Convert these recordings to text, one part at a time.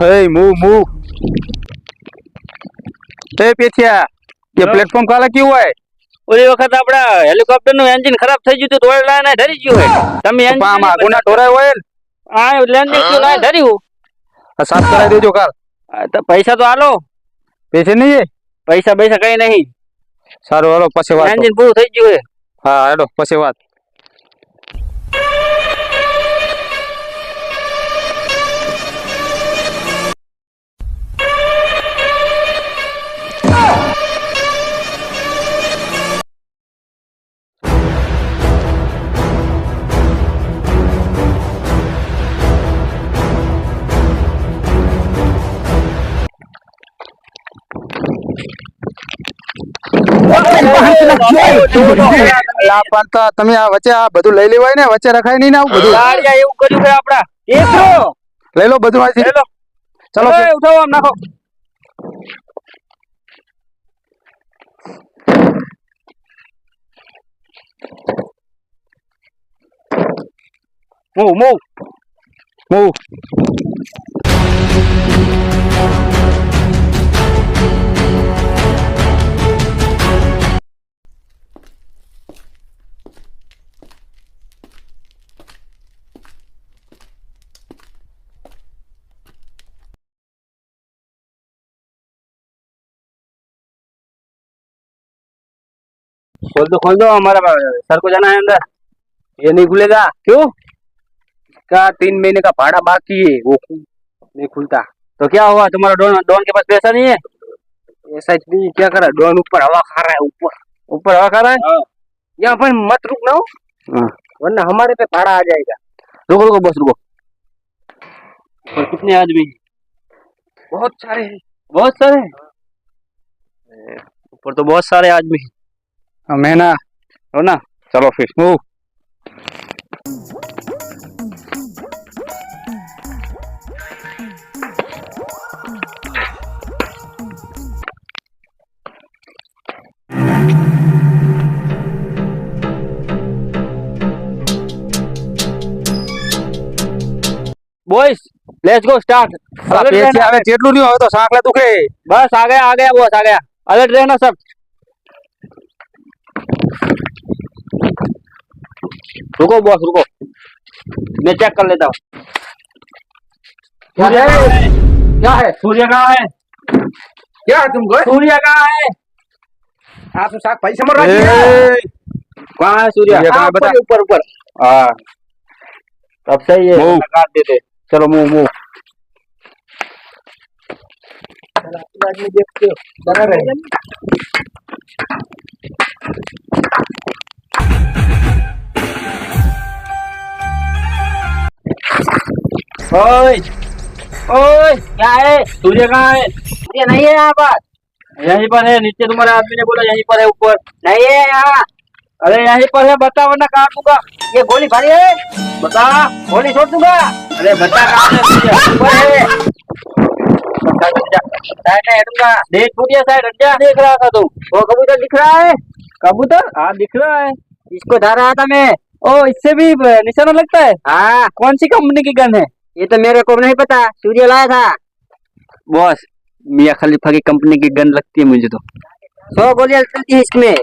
Hey, move, move. Hey, પેથિયા કે platform કાલે કેવું હોય? ઓલી વખત આપડા હેલિકોપ્ટરનું એન્જિન ખરાબ થઈ ગયું તો દોડ લાઈને ધરી ગયું હોય. તમે એન્જિન પા માં ગુના ઢોરાય હોય આ લેન્ડિંગ તો લાઈ ધર્યું સાફ કરાવી દેજો કાલ. તો પૈસા તો આલો. પૈસા નહીં પૈસા પૈસા કઈ નહીં. સારું હાલો પછી વાત એન્જિન પૂરું થઈ ગયું હોય. હા હાલો પછી વાત. પણ તો તમે આ વચ્ચે આ બધું લઈ લેવાય ને વચ્ચે રખાય નહીં ને આવું બધું. એવું કર્યું છે આપડા એકરો લઈ લો બધું અહીંથી. હેલો ચલો ચલો ઉઠાવો આમ નાખો. મૂવ મૂવ મૂવ खोल दो खोल दो हमारा सर को जाना है अंदर। ये नहीं खुलेगा। क्यों? का तीन महीने का भाड़ा बाकी है वो नहीं खुलता। तो क्या हुआ? तुम्हारा डॉन डॉन के पास पैसा नहीं है? ऐसा नहीं क्या करा? डॉन ऊपर हवा खा रहा है ऊपर। ऊपर हवा खा रहा है? यहाँ पर मत रुकना हो। हाँ। वरना हमारे पे भाड़ा आ जाएगा। रुको रुको बस रुको। और कितने आदमी बहुत सारे हैं बहुत सारे ऊपर तो बहुत सारे आदमी हैं। हमें ना हो ना चलो फिर move boys let's go start અલા, પેથી આવે જેટલું નહીં હોય તો સાંકળા દુખે बस आ गया आ गया बॉस आ गया अलर्ट रहना सब रुको बॉस रुको। मैं चेक कर लेता हूँ। क्या है? क्या है? सूर्य कहाँ है? क्या है तुमको? सूर्य कहाँ है? आप तो साथ पैसा मर ए, कहाँ है सूर्य? कहाँ बता। ऊपर ऊपर। हाँ तब सही है. काट देते चलो मुँह मुँह। देखते हो। ओए ओए क्या है? सूर्य कहाँ है? सूर्य नहीं है यहाँ पर। यहीं पर है नीचे तुम्हारे आदमी ने बोला यहीं पर है ऊपर। नहीं है यहाँ। अरे यहीं पर है बता वरना काट दूँगा ये गोली भारी है। बता। गोली छोड़ दूँगा। अरे बता कहाँ है। है देख साइड हट देख रहा था तू। वो कबूतर दिख रहा है। कबूतर? हाँ दिख रहा है। इसको धर रहा था मैं। ओ इससे भी निशाना लगता है? हाँ। कौन सी कंपनी की गन है? ये तो मेरे को नहीं पता। सूर्य लाया था। बॉस मियाँ खलीफा की कंपनी की गन लगती है मुझे तो। सौ गोलियाँ चलती है इसमें।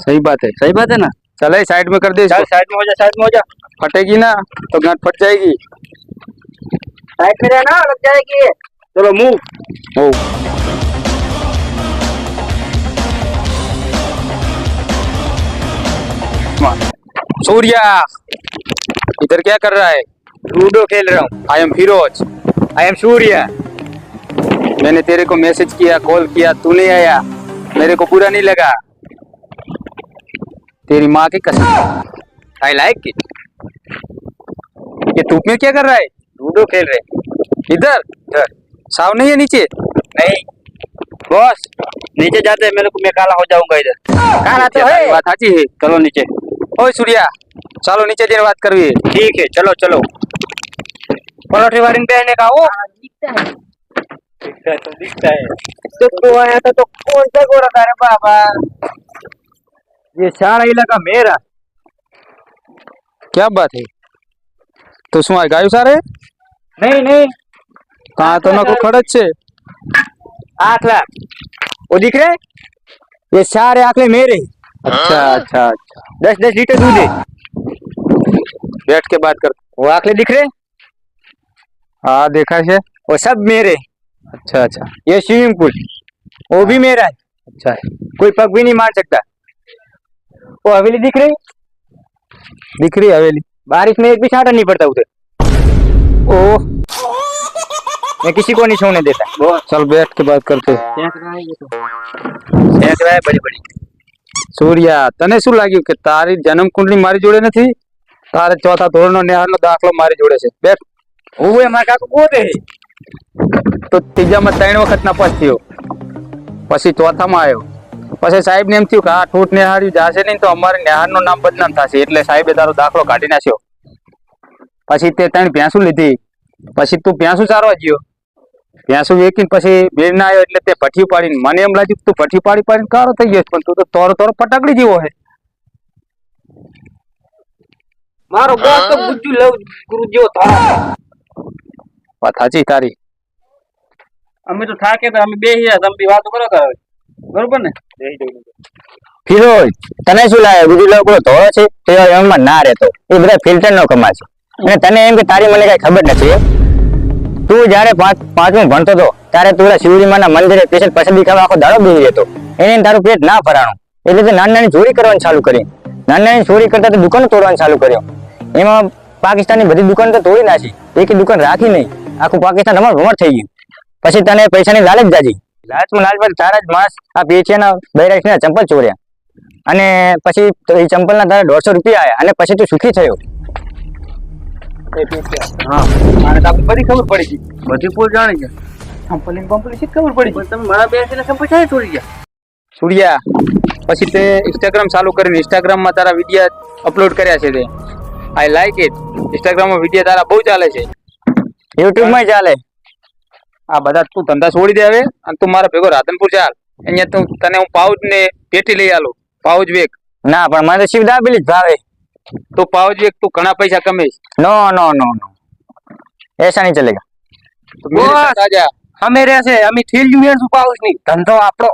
सही बात है सही बात है ना? चले साइड में कर दे साइड में हो जा साइड में हो जा। फटेगी ना तो गांठ फट जाएगी। साइड में रहना लग जाएगी। चलो मूव ओ सूर्या इधर क्या कर रहा है? लूडो खेल रहा हूँ। I am Firoz I am Surya मैंने तेरे को मैसेज किया कॉल किया तू नहीं आया। मेरे को पूरा नहीं लगा। तेरी माँ की कसम। आई लाइक इट ये धूप में क्या कर रहा है? लूडो खेल रहे। इधर इधर। साव नहीं है नीचे? नहीं। बॉस नीचे जाते हैं। मेरे को मैं काला हो जाऊँगा इधर। काला तो है। बात साची है। चलो नीचे। ओए सूर्या ચાલો નીચે જઈને વાત કરવી ठीक है चलो चलो पलौठी वारिंग पहनने का वो दिखता है दिखता है तो दिखता है तो तो आया था तो कौन सा गोरा था रे बाबा ये सारा इलाका मेरा क्या बात है तो શું આ ગાયું સારે नहीं नहीं कहाँ तो नको खड़च છે आठ लाख वो दिख रहे ये सारे आंकड़े मेरे अच्छा अच्छा अच्छा दस दस लीटर दूध है बैठ के बात कर वो आंकड़े दिख रहे हाँ देखा है वो सब मेरे अच्छा अच्छा ये स्विमिंग पूल वो भी मेरा है अच्छा है कोई पग भी नहीं मार सकता वो हवेली दिख रही दिख रही हवेली बारिश में एक भी छांटा नहीं पड़ता उधर ओ मैं किसी को नहीं सोने देता चल बैठ के बात करते फेंक रहा है बड़ी बड़ी સૂર્યા તને શું લાગ્યું કે તારી જન્મ કુંડલી મારી જોડે નથી તારે ચોથા ધોરણ નો નિહાર નો દાખલો મારી જોડે છે. બે હું એમાં કાકુ પોતે. તો ત્રીજામાં ત્રણ વખત નપાસ થયો. પછી ચોથામાં આવ્યો. પછી સાહેબ ને એમ થયું કે આ ઠૂટ નિહાર્યું જાશે નહીં તો અમારે નિહારનું નામ બદનામ થશે. એટલે સાહેબે તારો દાખલો કાઢી નાખ્યો. પછી તે ત્રણ ભેંસું લીધી. પછી તું ભેંસું ચારવા ગયો. ભેંસું વેકીને પછી બેર ના આવ્યો એટલે તે ભઠ્ઠી પાડીને મને એમ લાગ્યું તું ભઠ્ઠી પાડી પાડીને કારો થઈ ગયો પણ તું તો તોરો તોરો પટાકડી જેવો હે મારો બોસ તો બુજ્જુ લવ ગુરુજો તારા. વાત સાચી તારી. અમે તો થાકે તો અમે બે હિયા તમે બી વાતો કરો કરો બરોબર ને? ફીરો તને શું લાગે? ગુજુ લવ બોલો ધોળો છે? તો એમાં ના રહેતો. એ બધા ફિલ્ટર નો કમા છે અને તને એમ કે તારી મને કઈ ખબર નથી તું જયારે પાંચ પાંચમું ભણતો હતો ત્યારે તું શિવરીમાના મંદિરે પેશન્ટ પસંદી કરવા આખો દાડો બની જતો એને તારું પેટ ના ભરાણું. એટલે તે નાની નાની ચોરી કરવાની ચાલુ કરી. નાની નાની ચોરી કરતા તો દુકાન તોડવાનું ચાલુ કર્યો. એમાં પાકિસ્તાનની બધી દુકાન તો તોડી નાખી. એક દુકાન રાખી નહીં. આખું પાકિસ્તાન રમણ ભમણ થઈ ગયું. પછી તને પૈસાની લાલચ જાજી. લાલચમાં લાલચ તારા જ માણસ આ પેચિયાના બૈરાક્ષના ચંપલ ચોર્યા. અને પછી એ ચંપલના તારા દોઢસો રૂપિયા આવ્યા અને પછી તું સુખી થયો. હા. મારે તો બધી ખબર પડી ગઈ. બધી પોલ જાણી ગયા. કંપની કંપની શી ખબર પડી ગઈ. તમે મારા બેસીને સંપર્ક ક્યારે ચોરી ગયા? સૂર્યા પછી તે ઇન્સ્ટાગ્રામ ચાલુ કરીને ઇન્સ્ટાગ્રામમાં તારા વીડિયો અપલોડ કર્યા છે તે. આઈ લાઈક ઇટ ઇન્સ્ટાગ્રામમાં વીડિયો તારા બહુ ચાલે છે. યુટ્યુબમાં ચાલે. આ બધા તું ધંધા છોડી દે હવે અને તું મારા ભેગો રાધનપુર ચાલ. અહીંયા તું તને હું પાઉજ ને પેટી લઈ આલું. પાઉચ વેક. ના પણ મારે શિવદા પેલી જ ભાવે. તો પાઉજ વેક તું ઘણા પૈસા કમાઈશ. નો નો નો નો. એસા નહીં ચલેગા અમે રહેશે અમે ઠીલ યુનિયન શું પાઉસ નહીં ધંધો આપણો.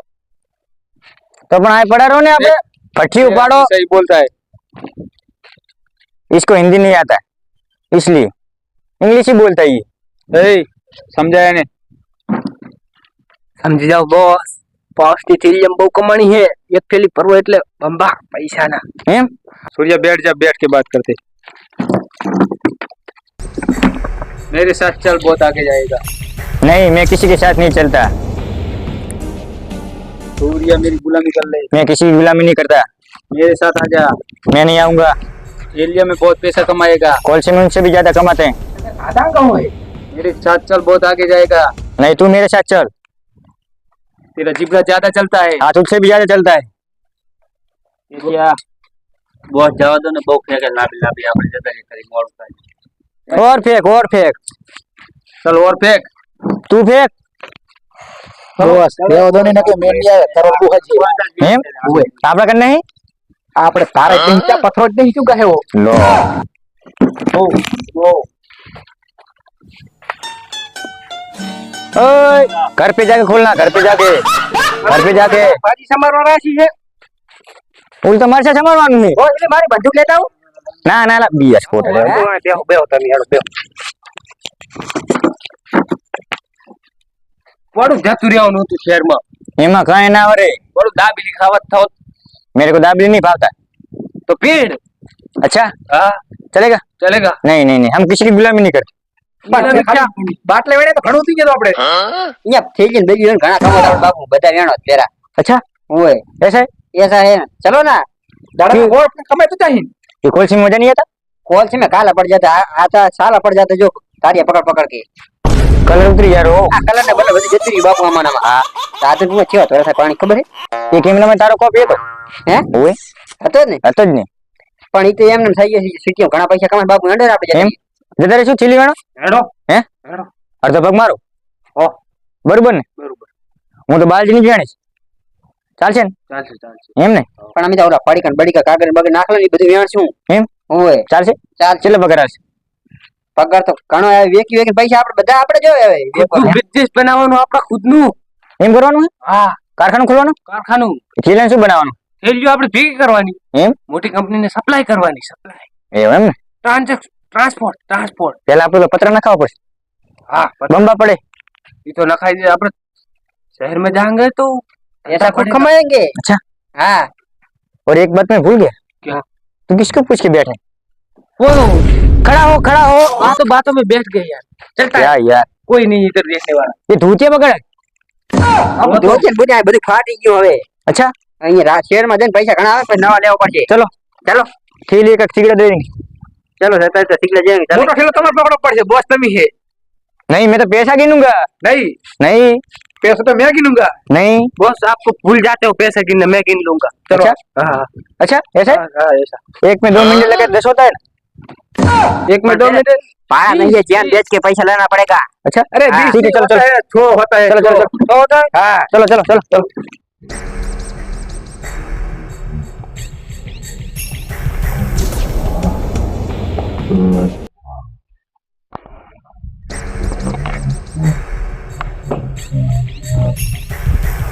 તો પણ આ પડારો ને આપણે. ભઠ્ઠી ઉપાડો. સહી બોલતા હે इसको हिंदी नहीं आता है इसलिए इंग्लिश ही बोलता है ये એ સમજાય ને સમજી જાઓ બોસ પાવસની થેલિયમ બહુ કમાણી હે એક થેલી ભરવો એટલે બંબા પૈસાના એમ सूर्या बैठ जा बैठ के बात करते मेरे साथ चल बहुत आगे जाएगा नहीं मैं किसी के साथ नहीं चलता सूर्या मेरी गुलामी कर ले मैं किसी की गुलामी नहीं करता मेरे साथ आ जा मैं नहीं आऊंगा एरिया में बहुत पैसा कमाएगा कॉल से में उनसे भी ज्यादा कमाते हैं આદા કહું હે मेरे साथ चल बहुत आगे जाएगा नहीं तू मेरे साथ चल तेरा जिबरा ज्यादा चलता है हाथ उससे भी ज्यादा चलता है એરિયા બોસ જવા દો ને બહુ ફેંકે લાંબી લાંબી આપણે જતા રહે કરી મોડું થાય और फेंक और फेंक चल और फेंक तू फेंक બસ એવો દો ને કે મેંડિયા તરફ છે એમ આપડા કર નહીં આપણે તારે ચિંતા પથરો જ નહીં શું કહે એવો લો ओए घर पे जाके खोलना घर पे जाके घर पे जाके બાજી સમારવા રાશી છે ઉલ તો મારી સાથે સંભાળવાનું નહીં ઓ એટલે મારી બંદૂક લેતા આવું ના ના ના બીએસ કોટ બેહો બેહો તમે હેડો બેહો પડું જતું રહેવાનું હતું શહેરમાં એમાં કઈ ના વરે પડું દાબેલી ખાવા થાવ मेरे को दाबली नहीं भावता તો ભીડ अच्छा હા चलेगा ચલેગા नहीं नहीं नहीं हम किसी की गुलामी नहीं करते બાટલે વેડે તો ઘણું થઈ ગયું આપણે અહીંયા થઈ ગયું થઈ ગયું ઘણા કમાતા બાપુ બધા વેણો જ પેરા अच्छा ઓય ऐसा है ऐसा है चलो ना દાડા ગોળ કમાય તો ચાહી ये कॉल से मजा नहीं आता कॉल से में काला पड़ जाता आ- आता साला पड़ जाता जो तारिया पकड़ पकड़ के कलर उतरी यार हो આ કલર ને બદલે બધી જતી રહી બાપુ આમાં હા રાધનપુર માં થયો થોડા પાણી ખબર ये कैमरा में तारो कॉपी है तो હે? હે હતો જ ને? હતો જ ને. પણ ઈ તો એમ થઈ ગયો સિટીઓ ઘણા પૈસા કમાય બાપુ અંડર આપણે એમ? જતી શું ચીલી વેણો હેડો. હે? હેડો. અડધો ભાગ મારો? ઓ બરોબર ને? બરોબર. હું તો બાલજી ની જાણીશ. ચાલશે ને? ચાલશે ચાલશે. એમ ને? પણ અમે તો ઓલા પડીકા બડીકા કાગળ ને બગડ નાખલા ને બધું વેણ છું એમ? ઓય ચાલશે? ચાલ ચેટલો પગાર આવશે? પગાર તો ઘણો આવે વેકી વેકી પૈસા આપણે બધા આપણે જો હવે બિઝનેસ બનાવવાનું આપણા ખુદનું. એમ કરવાનું હા? કારખાનું ખોલવાનું? કારખાનું. થેલીને શું બનાવવાનું? થેલીઓ આપણે ભેગી કરવાની એમ મોટી કંપનીને સપ્લાય કરવાની સપ્લાય એવું એમ ને ટ્રાન્ઝેક્શન ટ્રાન્સપોર્ટ ટ્રાન્સપોર્ટ પેલા આપણે પત્ર નખાવો પડશે હા બંબા પડે ये तो नखाई दे આપણે शहर में जाएंगे तो ऐसा खूब कमाएंगे अच्छा। हाँ और एक बात मैं भूल गया क्या? तू किसको पूछ के बैठे वो खड़ा हो खड़ा हो बातों बातों में बैठ गए यार चलता है क्या यार कोई नहीं इधर देखने वाला ये धूतिया पकड़ હવે જો છે ને બધા આ બધું ફાટી ગયું હવે अच्छा અહીંયા રા- શહેરમાં જઈને પૈસા ઘણા આવે પછી નવા લેવા પડશે चलो चलो थैली का सिगरेट दे देंगे चलो रहता है तो सीख ले जाएंगे चलो મોટો ઠેલો તમારે પકડવો પડશે બોસ તમે છે नहीं मैं तो पैसा गिनूंगा नहीं नहीं पैसा तो मैं गिनूंगा नहीं बॉस आपको भूल जाते हो पैसे गिनने मैं गिन लूंगा चलो अच्छा? हाँ अच्छा ऐसे हाँ, हाँ, ऐसा एक में दो मिनट लगे दस होता है ना एक में दो मिनट भाड़ा नहीं है जैन बेच के पैसा लेना पड़ेगा अच्छा अरे हाँ, बीस ठीक है चलो होता चलो है छो होता है चलो, चलो, छो। चलो। छो होता है हाँ चलो चलो चलो Thank you.